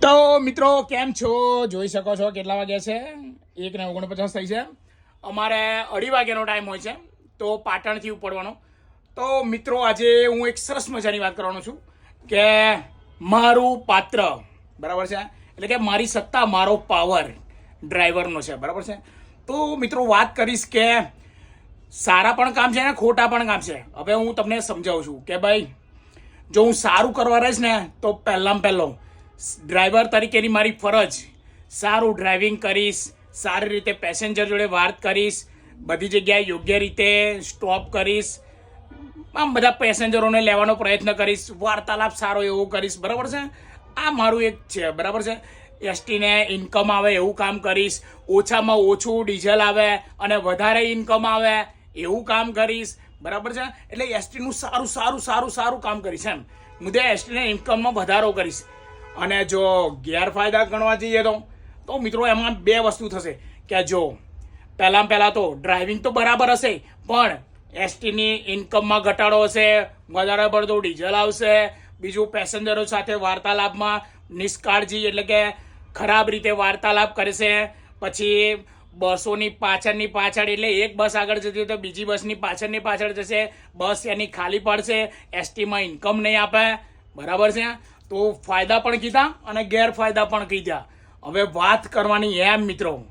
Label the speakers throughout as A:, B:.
A: તો મિત્રો, કેમ છો? જોઈ શકો છો કેટલા વાગ્યા છે? એક ને ઓગણપચાસ થઈ છે. અમારે અઢી વાગ્યાનો ટાઈમ હોય છે, તો પાટણથી ઉપડવાનો. તો મિત્રો, આજે હું એક સરસ મજાની વાત કરવાનો છું કે મારું પાત્ર, બરાબર છે? એટલે કે મારી સત્તા, મારો પાવર ડ્રાઈવરનો છે, બરાબર છે? તો મિત્રો, વાત કરીશ કે સારા પણ કામ છે ને ખોટા પણ કામ છે. હવે હું તમને સમજાવું છું કે ભાઈ, જો હું સારું કરવા રહીશ ને, તો પહેલાં પહેલો ડ્રાઈવર તરીકેની મારી ફરજ. સારું ડ્રાઇવિંગ કરીશ, સારી રીતે પેસેન્જર જોડે વાત કરીશ, બધી જગ્યાએ યોગ્ય રીતે સ્ટોપ કરીશ, આમ બધા પેસેન્જરોને લેવાનો પ્રયત્ન કરીશ, વાર્તાલાપ સારો એવો કરીશ, બરાબર છે? આ મારું એક છે, બરાબર છે? એસટીને ઇન્કમ આવે એવું કામ કરીશ, ઓછામાં ઓછું ડીઝલ આવે અને વધારે ઇન્કમ આવે એવું કામ કરીશ, બરાબર છે? એટલે એસટીનું સારું સારું સારું સારું કામ કરીશ એમ. મુદ્દે એસટીને ઇન્કમમાં વધારો કરીશ. અને જો ગેરફાયદા ગણવા જઈએ તો તો મિત્રો એમાં બે વસ્તુ થશે કે જો, પહેલાં પહેલાં તો ડ્રાઇવિંગ તો બરાબર હશે, પણ એસટીની ઇન્કમમાં ઘટાડો હશે, વધારે પડતું ડીઝલ આવશે, બીજું પેસેન્જરો સાથે વાર્તાલાપમાં નિષ્કાળજી એટલે કે ખરાબ રીતે વાર્તાલાપ કરશે, પછી બસોની પાછળની પાછળ એટલે એક બસ આગળ જતી હોય તો બીજી બસની પાછળની પાછળ જશે, બસ એની ખાલી પડશે એસટીમાં ઇન્કમ નહીં આપે. બરાબર છે? તો ફાયદા પણ કીધા અને ગેરફાયદા પણ કીધા. હવે વાત કરવાની એમ મિત્રો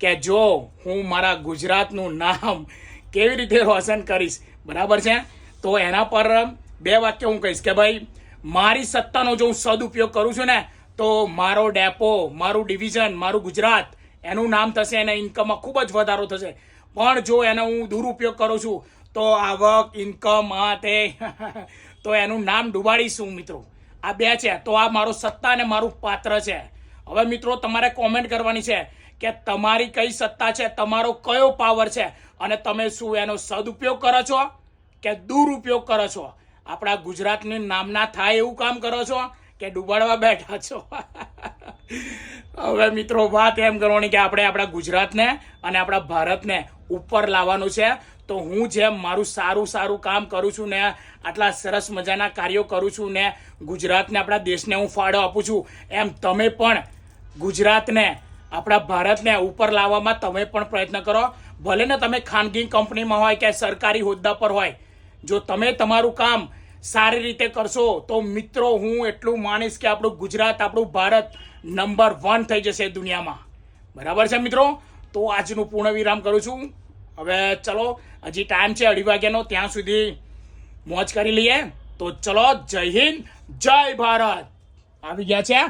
A: કે જો હું મારા ગુજરાતનું નામ કેવી રીતે રોશન કરીશ, બરાબર છે? તો એના પર બે વાક્ય હું કહીશ કે ભાઈ, મારી સત્તાનો જો હું સદુપયોગ કરું છું ને, તો મારો ડેપો, મારું ડિવિઝન, મારું ગુજરાત, એનું નામ થશે, એને ઇન્કમમાં ખૂબ જ વધારો થશે. પણ જો એનો હું દુરુપયોગ કરું છું, તો આવક ઇન્કમ આ, તે, તો એનું નામ ડૂબાડીશું મિત્રો. આ બે છે. તો આ મારો સત્તા અને મારું પાત્ર છે. હવે મિત્રો, તમારે કોમેન્ટ કરવાની છે કે તમારી કઈ સત્તા છે, તમારો કયો પાવર છે અને તમે શું એનો સદુપયોગ કરો છો કે દુરુપયોગ કરો છો? આપણા ગુજરાતની નામના થાય એવું કામ કરો છો કે ડૂબાડવા બેઠા છો? હવે મિત્રો, વાત એમ કરવાની કે આપણે આપણા ગુજરાતને અને આપણા ભારતને ઉપર લાવવાનું છે. તો હું જેમ મારું સારું સારું કામ કરું છું ને આટલા સરસ મજાના કાર્યો કરું છું ને ગુજરાતને આપણા દેશને હું ફાળો આપું છું, એમ તમે પણ ગુજરાતને, આપણા ભારતને ઉપર લાવવામાં તમે પણ પ્રયત્ન કરો. ભલે ને તમે ખાનગી કંપનીમાં હોય કે સરકારી હોદ્દા પર હોય, જો તમે તમારું કામ સારી રીતે કરશો, તો મિત્રો હું એટલું માનીશ કે આપણું ગુજરાત, આપણું ભારત નંબર વન થઈ જશે દુનિયામાં. બરાબર છે મિત્રો? તો આજનું પૂર્ણ વિરામ કરું છું. હવે ચલો, હજી ટાઈમ છે અઢી વાગ્યાનો, ત્યાં સુધી મોજ કરી લઈએ. તો ચલો, જય હિન્દ, જય ભારત. આવી ગયા છે